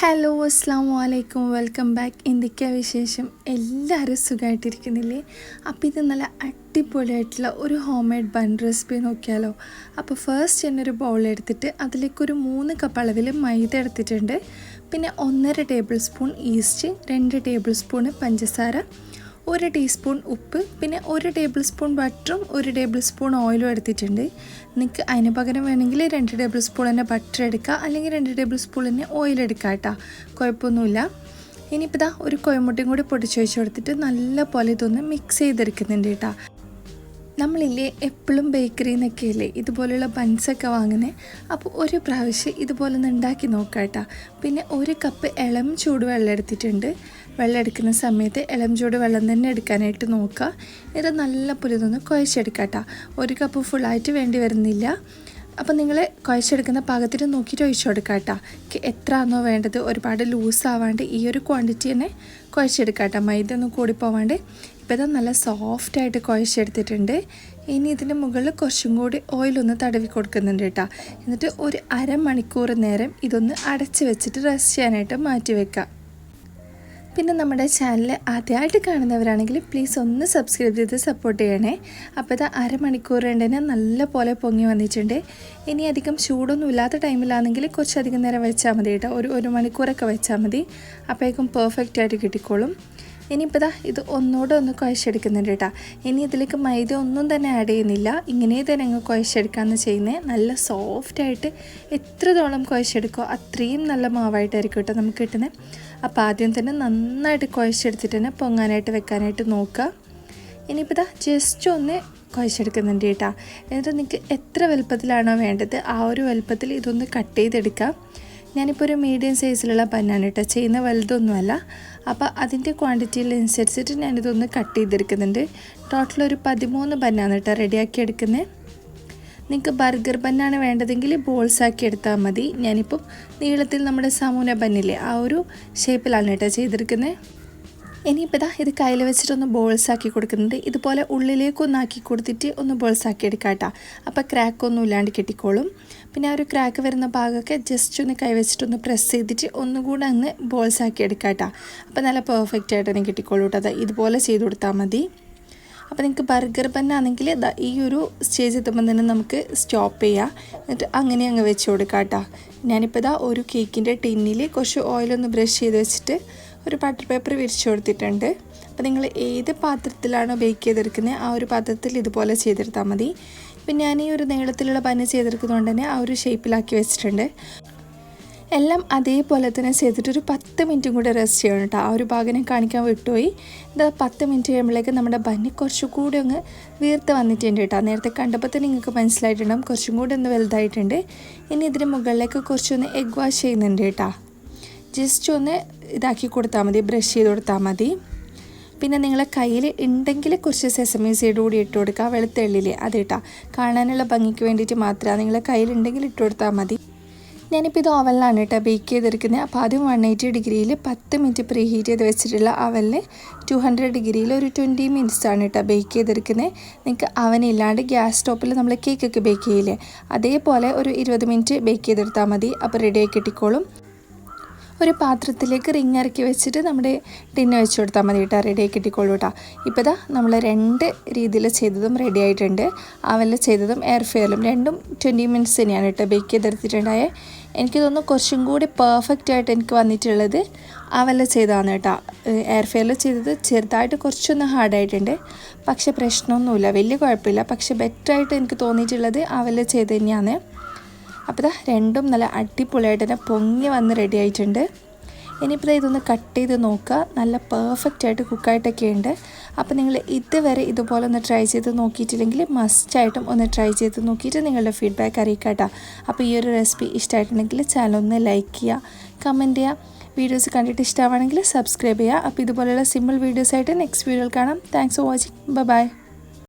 Hello അസ്സാം വലൈക്കും welcome back എന്തൊക്കെയാ വിശേഷം? എല്ലാവരും സുഖമായിട്ടിരിക്കുന്നില്ലേ അപ്പോൾ ഇത് നല്ല അടിപൊളിയായിട്ടുള്ള ഒരു ഹോം മെയ്ഡ് ബൺ റെസിപ്പി നോക്കിയാലോ അപ്പോൾ ഫസ്റ്റ് ഞാനൊരു ബൗൾ എടുത്തിട്ട് അതിലേക്കൊരു മൂന്ന് കപ്പ് അളവിൽ മൈദ എടുത്തിട്ടുണ്ട്. പിന്നെ ഒന്നര ടേബിൾ സ്പൂൺ ഈസ്റ്റ് രണ്ട് ടേബിൾ സ്പൂണ് പഞ്ചസാര ഒരു ടീസ്പൂൺ ഉപ്പ് പിന്നെ ഒരു ടേബിൾ സ്പൂൺ ബട്ടറും ഒരു ടേബിൾ സ്പൂൺ ഓയിലും എടുത്തിട്ടുണ്ട്. നിങ്ങൾക്ക് അതിന് പകരം വേണമെങ്കിൽ രണ്ട് ടേബിൾ സ്പൂൺ തന്നെ ബട്ടർ എടുക്കുക അല്ലെങ്കിൽ രണ്ട് ടേബിൾ സ്പൂൺ തന്നെ ഓയിൽ എടുക്കുക കേട്ടോ കുഴപ്പമൊന്നുമില്ല. ഇനിയിപ്പോൾ ഇതാ ഒരു കോയമുട്ടയും കൂടി പൊടിച്ച് വെച്ച് കൊടുത്തിട്ട് നല്ല പോലെ ഇതൊന്ന് മിക്സ് ചെയ്തെടുക്കുന്നുണ്ട് കേട്ടോ നമ്മളില്ലേ എപ്പോഴും ബേക്കറി നിന്നൊക്കെ അല്ലേ ഇതുപോലെയുള്ള ബൺസൊക്കെ വാങ്ങുന്നത് അപ്പോൾ ഒരു പ്രാവശ്യം ഇതുപോലെ ഒന്ന് ഉണ്ടാക്കി നോക്കാം കേട്ടോ പിന്നെ ഒരു കപ്പ് ഇളം ചൂടുവെള്ളം എടുത്തിട്ടുണ്ട്. വെള്ളം എടുക്കുന്ന സമയത്ത് ഇളം ചൂട് വെള്ളം തന്നെ എടുക്കാനായിട്ട് നോക്കുക. ഇത് നല്ല പുലിതൊന്ന് കുഴച്ചെടുക്കാം കേട്ടോ ഒരു കപ്പ് ഫുള്ളായിട്ട് വേണ്ടി വരുന്നില്ല. അപ്പോൾ നിങ്ങൾ കുഴച്ചെടുക്കുന്ന പാകത്തിന് നോക്കിയിട്ട് ഒഴിച്ചു കൊടുക്കാം കേട്ടോ ആണോ വേണ്ടത് ഒരുപാട് ലൂസ് ആവാണ്ട് ഈ ഒരു ക്വാണ്ടിറ്റി തന്നെ കുഴച്ചെടുക്കാം കേട്ടോ മൈദ ഒന്നും കൂടിപ്പോവാണ്ട് ഇപ്പോൾ ഇത് നല്ല സോഫ്റ്റായിട്ട് കുഴച്ചെടുത്തിട്ടുണ്ട്. ഇനി ഇതിന്റെ മുകളിൽ കുറച്ചും കൂടി ഓയിലൊന്ന് തടവി കൊടുക്കുന്നുണ്ട് കേട്ടോ എന്നിട്ട് ഒരു അരമണിക്കൂർ നേരം ഇതൊന്ന് അടച്ച് വെച്ചിട്ട് റെസ്റ്റ് ചെയ്യാനായിട്ട് മാറ്റി വെക്കാം. പിന്നെ നമ്മുടെ ചാനൽ ആദ്യമായിട്ട് കാണുന്നവരാണെങ്കിൽ പ്ലീസ് ഒന്ന് സബ്സ്ക്രൈബ് ചെയ്ത് സപ്പോർട്ട് ചെയ്യണേ. അപ്പോൾ ഇത് അരമണിക്കൂർ കൊണ്ട് തന്നെ നല്ല പോലെ പൊങ്ങി വന്നിട്ടുണ്ട്. ഇനി അധികം ചൂടൊന്നും ഇല്ലാത്ത ടൈമിലാണെങ്കിൽ കുറച്ചധികം നേരം വെച്ചാൽ മതി കേട്ടോ. ഒരു ഒരു മണിക്കൂറൊക്കെ വെച്ചാൽ മതി. അപ്പോഴേക്കും പെർഫെക്റ്റ് ആയിട്ട് കിട്ടിക്കോളും. ഇനിയിപ്പോൾ ഇതാ ഇത് ഒന്നുകൂടെ ഒന്ന് കുഴച്ചെടുക്കുന്നുണ്ട് കേട്ടോ. ഇനി ഇതിലേക്ക് മൈദ ഒന്നും തന്നെ ആഡ് ചെയ്യുന്നില്ല. ഇങ്ങനെ തന്നെ അങ്ങ് കുഴച്ചെടുക്കാമെന്ന് ചെയ്യുന്നത് നല്ല സോഫ്റ്റായിട്ട് എത്രത്തോളം കുഴച്ചെടുക്കുമോ അത്രയും നല്ല മാവായിട്ടായിരിക്കും കേട്ടോ നമുക്ക് കിട്ടുന്നത് അപ്പോൾ ആദ്യം തന്നെ നന്നായിട്ട് കുഴച്ചെടുത്തിട്ട് തന്നെ പൊങ്ങാനായിട്ട് വെക്കാനായിട്ട് നോക്കുക. ഇനിയിപ്പോൾ ഇതാ ജസ്റ്റ് ഒന്ന് കുഴച്ചെടുക്കുന്നുണ്ട് കേട്ടോ. എന്നിട്ട് നിങ്ങൾക്ക് എത്ര വലുപ്പത്തിലാണോ വേണ്ടത് ആ ഒരു വലുപ്പത്തിൽ ഇതൊന്ന് കട്ട് ചെയ്തെടുക്കാം. ഞാനിപ്പോൾ ഒരു മീഡിയം സൈസിലുള്ള ബന്നാണ് കേട്ടോ. ചെയ്യുന്ന വലുതൊന്നുമല്ല. അപ്പോൾ അതിന്റെ ക്വാണ്ടിറ്റിയിലനുസരിച്ചിട്ട് ഞാനിതൊന്ന് കട്ട് ചെയ്തെടുക്കുന്നുണ്ട്. ടോട്ടൽ ഒരു പതിമൂന്ന് ബന്നാണ് കേട്ടോ റെഡിയാക്കി എടുക്കുന്നത് നിങ്ങൾക്ക് ബർഗർ ബന്നാണ് വേണ്ടതെങ്കിൽ ബോൾസ് ആക്കി എടുത്താൽ മതി. ഞാനിപ്പം നീളത്തിൽ നമ്മുടെ സമൂന ബന്നില്ലേ ആ ഒരു ഷേപ്പിലാണ് കേട്ടോ ചെയ്തെടുക്കുന്നത് ഇനിയിപ്പോൾ ഇതാ ഇത് കയ്യിൽ ബോൾസ് ആക്കി കൊടുക്കുന്നുണ്ട്. ഇതുപോലെ ഉള്ളിലേക്കൊന്നാക്കി കൊടുത്തിട്ട് ഒന്ന് ബോൾസ് ആക്കി എടുക്കാം കേട്ടോ അപ്പോൾ ക്രാക്കൊന്നും ഇല്ലാണ്ട് കിട്ടിക്കോളും. പിന്നെ ആ ഒരു ക്രാക്ക് വരുന്ന ഭാഗമൊക്കെ ജസ്റ്റ് ഒന്ന് കൈ വെച്ചിട്ടൊന്ന് പ്രസ് ചെയ്തിട്ട് ഒന്നുകൂടെ അങ്ങ് ബോൾസ് ആക്കി എടുക്കാം കേട്ടോ അപ്പോൾ നല്ല പെർഫെക്റ്റ് ആയിട്ട് തന്നെ കിട്ടിക്കോളൂ കേട്ടോ ഇതുപോലെ ചെയ്ത് കൊടുത്താൽ മതി. അപ്പോൾ നിങ്ങൾക്ക് ബർഗർ ബന്നാണെങ്കിൽ ഈ ഒരു സ്റ്റേജ് എത്തുമ്പോൾ തന്നെ നമുക്ക് സ്റ്റോപ്പ് ചെയ്യാം. എന്നിട്ട് അങ്ങനെ അങ്ങ് വെച്ച് കൊടുക്കാം കേട്ടോ ഞാനിപ്പോൾ ഇതാ ഒരു കേക്കിന്റെ ടിന്നിൽ കുറച്ച് ഓയിലൊന്ന് ബ്രഷ് ചെയ്ത് വെച്ചിട്ട് ഒരു ബട്ടർ പേപ്പർ വിരിച്ചു കൊടുത്തിട്ടുണ്ട്. അപ്പോൾ നിങ്ങൾ ഏത് പാത്രത്തിലാണോ ബേക്ക് ചെയ്തെടുക്കുന്നത് ആ ഒരു പാത്രത്തിൽ ഇതുപോലെ ചെയ്തെടുത്താൽ മതി. ഇപ്പം ഞാൻ ഈ ഒരു നീളത്തിലുള്ള പനി ചെയ്തെടുക്കുന്നതുകൊണ്ട് തന്നെ ആ ഒരു ഷേപ്പിലാക്കി വെച്ചിട്ടുണ്ട്. എല്ലാം അതേപോലെ തന്നെ ചെയ്തിട്ട് ഒരു പത്ത് മിനിറ്റും കൂടെ റെസ്റ്റ് ചെയ്യണം കേട്ടോ. ആ ഒരു ഭാഗം കാണിക്കാൻ വിട്ടുപോയി. ഇത് പത്ത് മിനിറ്റ് കഴിയുമ്പോഴേക്ക് നമ്മുടെ ബന്നി കുറച്ചുകൂടി ഒന്ന് വീർത്ത് വന്നിട്ടുണ്ട് കേട്ടോ. നേരത്തെ കണ്ടപ്പോൾ തന്നെ നിങ്ങൾക്ക് മനസ്സിലായിട്ടുണ്ടാകും കുറച്ചും കൂടി ഒന്ന് വലുതായിട്ടുണ്ട്. ഇനി ഇതിന് മുകളിലേക്ക് കുറച്ചൊന്ന് എഗ് വാഷ് ചെയ്യുന്നുണ്ട് കേട്ടോ. ജസ്റ്റ് ഒന്ന് ഇതാക്കി കൊടുത്താൽ മതി ബ്രഷ് ചെയ്ത് കൊടുത്താൽ മതി. പിന്നെ നിങ്ങളെ കയ്യിൽ ഉണ്ടെങ്കിൽ കുറച്ച് സെസമി സീഡ് കൂടി ഇട്ട് കൊടുക്കുക വെളുത്തുള്ളിൽ അത് ഇട്ടാൽ കാണാനുള്ള ഭംഗിക്ക് വേണ്ടിയിട്ട് മാത്രമാണ് നിങ്ങളെ കയ്യിലുണ്ടെങ്കിൽ ഇട്ട് കൊടുത്താൽ മതി. ഞാനിപ്പോൾ ഇത് ഓവനിലാണ് കേട്ടോ ബേക്ക് ചെയ്തെടുക്കുന്നത് അപ്പോൾ ആദ്യം വൺ എയ്റ്റി ഡിഗ്രിയിൽ പത്ത് മിനിറ്റ് പ്രീ ഹീറ്റ് ചെയ്ത് വെച്ചിട്ടുള്ള അവനിൽ ടു ഹൺഡ്രഡ് ഡിഗ്രിയിൽ ഒരു ട്വന്റി മിനിറ്റ്സ് ആണ് കേട്ടോ ബേക്ക് ചെയ്തെടുക്കുന്നത് നിങ്ങൾക്ക് അവനില്ലാണ്ട് ഗ്യാസ് സ്റ്റോപ്പിൽ നമ്മൾ കേക്കൊക്കെ ബേക്ക് ചെയ്യില്ലേ? അതേപോലെ ഒരു ഇരുപത് മിനിറ്റ് ബേക്ക് ചെയ്തെടുത്താൽ മതി. അപ്പോൾ റെഡിയായി കിട്ടിക്കോളും. ഒരു പാത്രത്തിലേക്ക് റിങ് ഇറക്കി വെച്ചിട്ട് നമ്മുടെ ടിന്ന് വെച്ച് കൊടുത്താൽ മതി കേട്ടോ. റെഡിയായി കിട്ടിക്കോളൂ കേട്ടോ. ഇപ്പോൾ ഇതാ നമ്മൾ രണ്ട് രീതിയിൽ ചെയ്തതും റെഡി ആയിട്ടുണ്ട്. അവലിൽ ചെയ്തതും എയർ ഫെയറിലും രണ്ടും ട്വന്റി മിനിറ്റ്സ് തന്നെയാണ് കേട്ടോ ബേക്ക് ചെയ്തെടുത്തിട്ടുണ്ടായേ. എനിക്ക് തോന്നുന്നു കുറച്ചും കൂടി പെർഫെക്റ്റ് ആയിട്ട് എനിക്ക് വന്നിട്ടുള്ളത് അവല്ല ചെയ്താണ് കേട്ടോ. എയർ ഫെയറിൽ ചെയ്തത് ചെറുതായിട്ട് കുറച്ചൊന്ന് ഹാർഡായിട്ടുണ്ട് പക്ഷേ പ്രശ്നമൊന്നുമില്ല. വലിയ കുഴപ്പമില്ല. പക്ഷേ ബെറ്ററായിട്ട് എനിക്ക് തോന്നിയിട്ടുള്ളത് അവല്ല ചെയ്ത് തന്നെയാണ്. അപ്പോൾ ഇതാ രണ്ടും നല്ല അടിപൊളിയായിട്ട് തന്നെ പൊങ്ങി വന്ന് റെഡി ആയിട്ടുണ്ട്. ഇനിയിപ്പോൾ ഇതൊന്ന് കട്ട് ചെയ്ത് നോക്കുക നല്ല പെർഫെക്റ്റ് ആയിട്ട് കുക്കായിട്ടൊക്കെ ഉണ്ട്. അപ്പോൾ നിങ്ങൾ ഇതുവരെ ഇതുപോലെ ഒന്ന് ട്രൈ ചെയ്ത് നോക്കിയിട്ടില്ലെങ്കിൽ മസ്റ്റായിട്ടും ഒന്ന് ട്രൈ ചെയ്ത് നോക്കിയിട്ട് നിങ്ങളുടെ ഫീഡ്ബാക്ക് അറിയിക്കാട്ടോ. അപ്പോൾ ഈ ഒരു റെസിപ്പി ഇഷ്ടമായിട്ടുണ്ടെങ്കിൽ ചാനൽ ഒന്ന് ലൈക്ക് ചെയ്യുക കമന്റ് ചെയ്യുക വീഡിയോസ് കണ്ടിട്ട് ഇഷ്ടമാണെങ്കിൽ സബ്സ്ക്രൈബ് ചെയ്യുക അപ്പോൾ ഇതുപോലെയുള്ള സിമ്പിൾ വീഡിയോസായിട്ട് നെക്സ്റ്റ് വീഡിയോയിൽ കാണാം. Thanks for watching bye